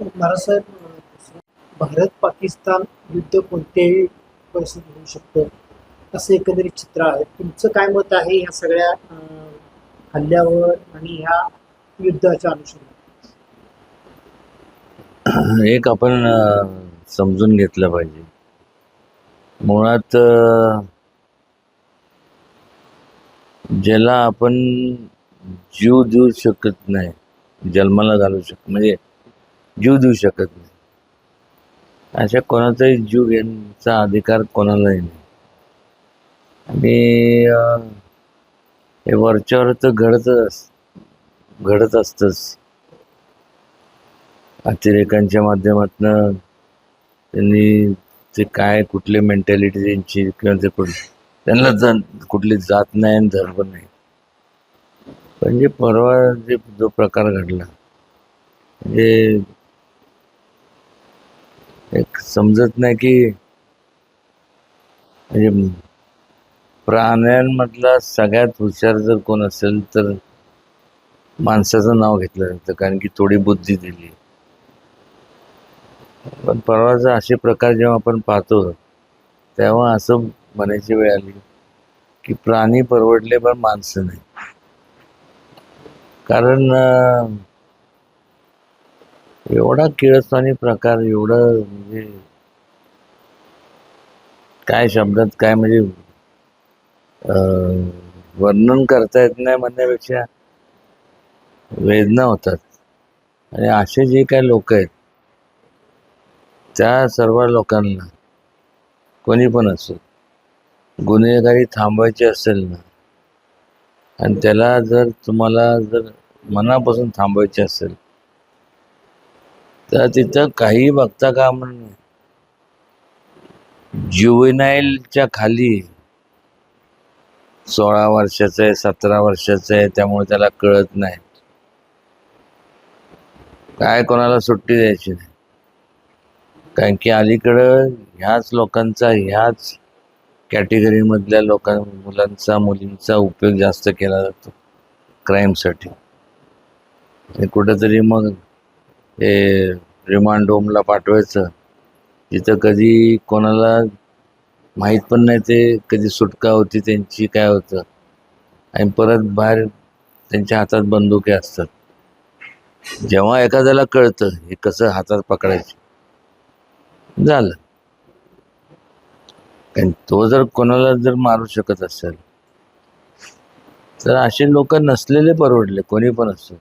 महाराज भारत पाकिस्तान युद्ध कोणत्याही परिस्थितीत होऊ शकतं. असं एकंदरीत चित्र आहे. तुमचं काय मत आहे ह्या सगळ्या हल्ल्यावर आणि ह्या युद्धाच्या अनुषंगाने? एक आपण समजून घेतलं पाहिजे. मुळात ज्याला आपण जीव देऊ शकत नाही जन्माला घालू शकत म्हणजे जीव देऊ शकत नाही. अशा कोणाचाही जीव घेण्याचा अधिकार कोणालाही नाही. आणि हे वरच्यावर तर घडतच अस- घडत असतंच. अतिरेकांच्या माध्यमातनं त्यांनी ते काय कुठली मेंटॅलिटी त्यांची किंवा ते कुठ त्यांना जण कुठली जात नाही आणि धर्म नाही. पण जे परवा जे जो प्रकार घडला म्हणजे एक समजत नाही की म्हणजे प्राण्यांमधला सगळ्यात हुशार जर कोण असेल तर माणसाचं नाव घेतलं जातं कारण की थोडी बुद्धी दिली. पण परवाचा असे प्रकार जेव्हा आपण पाहतो तेव्हा असं म्हणायची वेळ आली की प्राणी परवडले पण माणसं नाही. कारण एवढा किळसवाणी प्रकार एवढं म्हणजे काय शब्दात काय म्हणजे वर्णन करता येत नाही म्हणण्यापेक्षा वेदना होतात. आणि असे जे काही लोक आहेत त्या सर्व लोकांना कोणी पण असो गुन्हेगारी थांबवायची असेल ना आणि त्याला जर तुम्हाला जर मनापासून थांबवायचे असेल तर तिथं काही बघता काम नाही ज्युवेनाईलच्या खाली सोळा वर्षाचं आहे सतरा वर्षाचं आहे त्यामुळे त्याला कळत नाही. काय कोणाला सुट्टी द्यायची नाही. कारण की अलीकडं ह्याच लोकांचा ह्याच कॅटेगरीमधल्या लोकां मुलांचा मुलींचा उपयोग जास्त केला जातो. क्राईमसाठी कुठंतरी मग हे रिमांड होमला पाठवायचं. तिथं कधी कोणाला माहीत पण नाही ते कधी सुटका होती त्यांची काय होतं. आणि परत बाहेर त्यांच्या हातात बंदुके असतात. जेव्हा एखाद्याला कळतं हे कसं हातात पकडायचं. झालं. कारण तो जर कोणाला जर मारू शकत असेल तर असे लोक नसलेले परवडले कोणी पण असो.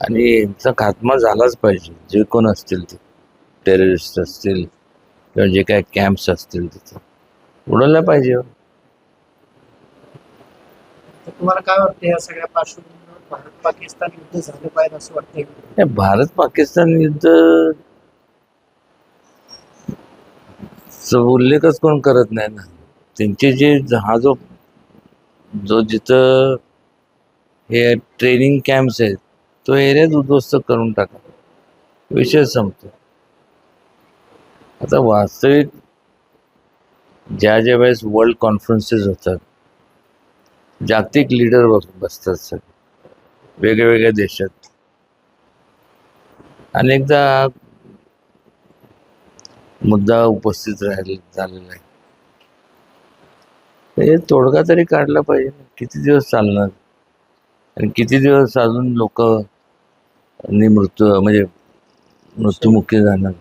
आणि यांचा खात्मा झालाच पाहिजे. जे कोण असतील ते. टेररिस्ट असतील किंवा जे काय कॅम्प्स असतील तिथे. उडवलं पाहिजे तर तुम्हाला काय वाटतं या सगळ्या पार्श्वभूमीवर भारत पाकिस्तान युद्ध झालं पाहिजे असं वाटतंय? हे भारत पाकिस्तान युद्ध उल्लेखच कोण करत नाही ना. त्यांचे जे हा जो जो जिथं हे ट्रेनिंग कॅम्प्स आहेत तो एरियाच उद्ध्वस्त करून टाका. विषय संपतो. आता वास्तविक ज्या ज्या वेळेस वर्ल्ड कॉन्फरन्सेस होतात जागतिक लीडर बस बसतात सगळे. वेगळ्या वेगळ्या देशात. अनेकदा मुद्दा उपस्थित राहिला झालेला आहे. हे तोडगा तरी काढला पाहिजे किती दिवस चालणार? आणि किती दिवस अजून लोक मृत्यू म्हणजे मृत्युमुखी जाणार.